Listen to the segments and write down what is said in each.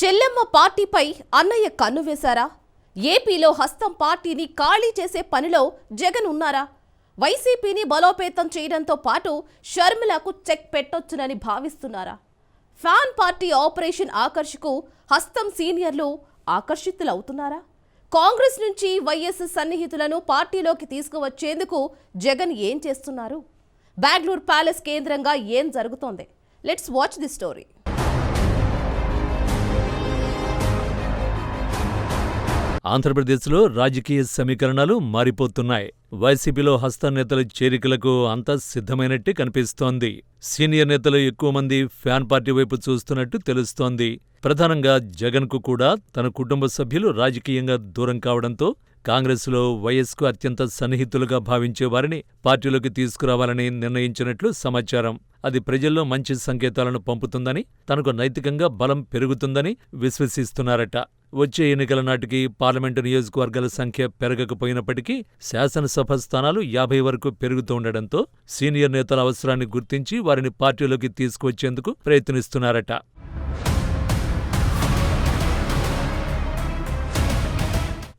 చెల్లెమ్మ పార్టీపై అన్నయ్య కన్ను వేశారా? ఏపీలో హస్తం పార్టీని ఖాళీ చేసే పనిలో జగన్ ఉన్నారా? వైసీపీని బలోపేతం చేయడంతో పాటు షర్మిలకు చెక్ పెట్టొచ్చునని భావిస్తున్నారా? ఫ్యాన్ పార్టీ ఆపరేషన్ ఆకర్షకు హస్తం సీనియర్లు ఆకర్షితులవుతున్నారా? కాంగ్రెస్ నుంచి వైఎస్ సన్నిహితులను పార్టీలోకి తీసుకువచ్చేందుకు జగన్ ఏం చేస్తున్నారు? బెంగళూరు ప్యాలెస్ కేంద్రంగా ఏం జరుగుతోంది? Let's watch the story. ఆంధ్రప్రదేశ్లో రాజకీయ సమీకరణాలు మారిపోతున్నాయి. వైసీపీలో హస్తనేతల చేరికలకు అంతా సిద్ధమైనట్టే కనిపిస్తోంది. సీనియర్ నేతలు ఎక్కువ మంది ఫ్యాన్ పార్టీ వైపు చూస్తున్నట్టు తెలుస్తోంది. ప్రధానంగా జగన్కు కూడా తన కుటుంబ సభ్యులు రాజకీయంగా దూరం కావడంతో కాంగ్రెస్లో వైఎస్కు అత్యంత సన్నిహితులుగా భావించే వారిని పార్టీలోకి తీసుకురావాలని నిర్ణయించినట్లు సమాచారం. అది ప్రజల్లో మంచి సంకేతాలను పంపుతుందని తనకు నైతికంగా బలం పెరుగుతుందని విశ్వసిస్తున్నారట. వచ్చే ఎన్నికల నాటికి పార్లమెంటు నియోజకవర్గాల సంఖ్య పెరగకపోయినప్పటికీ శాసనసభ స్థానాలు యాభై వరకు పెరుగుతుండటంతో సీనియర్ నేతల అవసరాన్ని గుర్తించి వారిని పార్టీలోకి తీసుకువచ్చేందుకు ప్రయత్నిస్తున్నారట.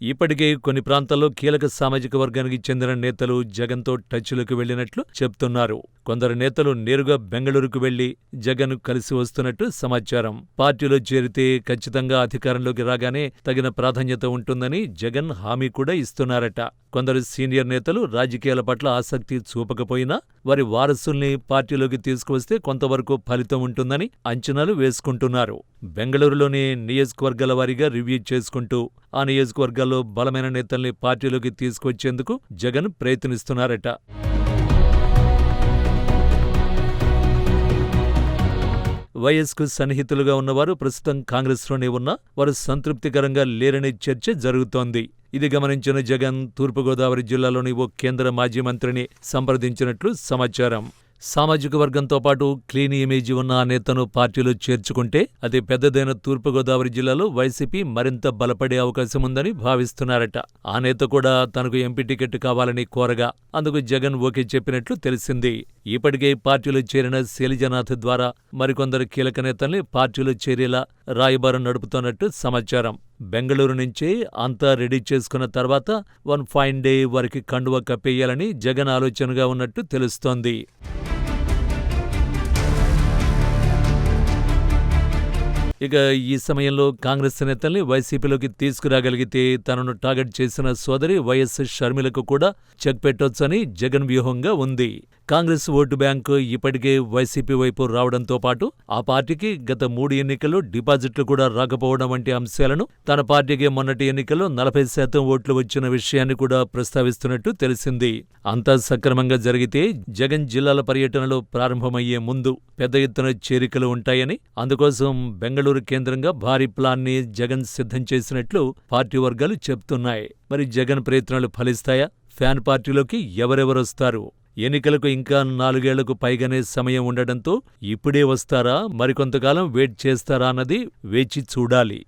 ఇప్పటికే కొన్ని ప్రాంతాల్లో కీలక సామాజిక వర్గానికి చెందిన నేతలు జగన్తో టచ్లోకి వెళ్ళినట్లు చెప్తున్నారు. కొందరు నేతలు నేరుగా బెంగళూరుకు వెళ్ళి జగన్ కలిసి వస్తున్నట్టు సమాచారం. పార్టీలో చేరితే ఖచ్చితంగా అధికారంలోకి రాగానే తగిన ప్రాధాన్యత ఉంటుందని జగన్ హామీ కూడా ఇస్తున్నారట. కొందరు సీనియర్ నేతలు రాజకీయాల పట్ల ఆసక్తి చూపకపోయినా వారి వారసుల్ని పార్టీలోకి తీసుకువస్తే కొంతవరకు ఫలితం ఉంటుందని అంచనాలు వేసుకుంటున్నారు. బెంగళూరులోని నియోజకవర్గాల వారీగా రివ్యూ చేసుకుంటూ ఆ నియోజకవర్గాల్లో బలమైన నేతల్ని పార్టీలోకి తీసుకొచ్చేందుకు జగన్ ప్రయత్నిస్తున్నారట. వైఎస్కు సన్నిహితులుగా ఉన్నవారు ప్రస్తుతం కాంగ్రెస్లోనే ఉన్నా వారు సంతృప్తికరంగా లేరనే చర్చ జరుగుతోంది. ఇది గమనించిన జగన్ తూర్పుగోదావరి జిల్లాలోని ఓ కేంద్ర మాజీ మంత్రిని సంప్రదించినట్లు సమాచారం. సామాజిక వర్గంతో పాటు క్లీన్ ఇమేజీ ఉన్న ఆ నేతను పార్టీలో చేర్చుకుంటే అది పెద్దదైన తూర్పుగోదావరి జిల్లాలో వైసీపీ మరింత బలపడే అవకాశం ఉందని భావిస్తున్నారట. ఆ నేత కూడా తనకు ఎంపీ టికెట్ కావాలని కోరగా అందుకు జగన్ ఓకే చెప్పినట్లు తెలిసింది. ఇప్పటికే పార్టీలో చేరిన శైలజనాథ్ ద్వారా మరికొందరు కీలక నేతల్ని పార్టీలో చేరేలా రాయబారం నడుపుతున్నట్టు సమాచారం. బెంగళూరు నుంచే అంతా రెడీ చేసుకున్న తర్వాత వన్ ఫైన్ డే వారికి కండువ కప్పేయాలని జగన్ ఆలోచనగా ఉన్నట్టు తెలుస్తోంది. ఇక ఈ సమయంలో కాంగ్రెస్ నేతల్ని వైసీపీలోకి తీసుకురాగలిగితే తనను టార్గెట్ చేసిన సోదరి వైఎస్ షర్మిలకు కూడా చెక్ పెట్టొచ్చని జగన్ వ్యూహంగా ఉంది. కాంగ్రెస్ ఓటు బ్యాంకు ఇప్పటికే వైసీపీ వైపు రావడంతో పాటు ఆ పార్టీకి గత మూడు ఎన్నికల్లో డిపాజిట్లు కూడా రాకపోవడం వంటి అంశాలను తన పార్టీకి మొన్నటి ఎన్నికల్లో నలభై శాతం ఓట్లు వచ్చిన విషయాన్ని కూడా ప్రస్తావిస్తున్నట్టు తెలిసింది. అంతా సక్రమంగా జరిగితే జగన్ జిల్లాల పర్యటనలో ప్రారంభమయ్యే ముందు పెద్ద ఎత్తున చేరికలు ఉంటాయని అందుకోసం బెంగళూరు కేంద్రంగా భారీ ప్లాన్ని జగన్ సిద్ధం చేసినట్లు పార్టీ వర్గాలు చెప్తున్నాయి. మరి జగన్ ప్రయత్నాలు ఫలిస్తాయా? ఫ్యాన్ పార్టీలోకి ఎవరెవరొస్తారు ఎన్నికలకు ఇంకా నాలుగేళ్ళకు పైగానే సమయం ఉండడంతో ఇప్పుడే వస్తారా? మరికొంతకాలం వెయిట్ చేస్తారా? అన్నది వేచి చూడాలి.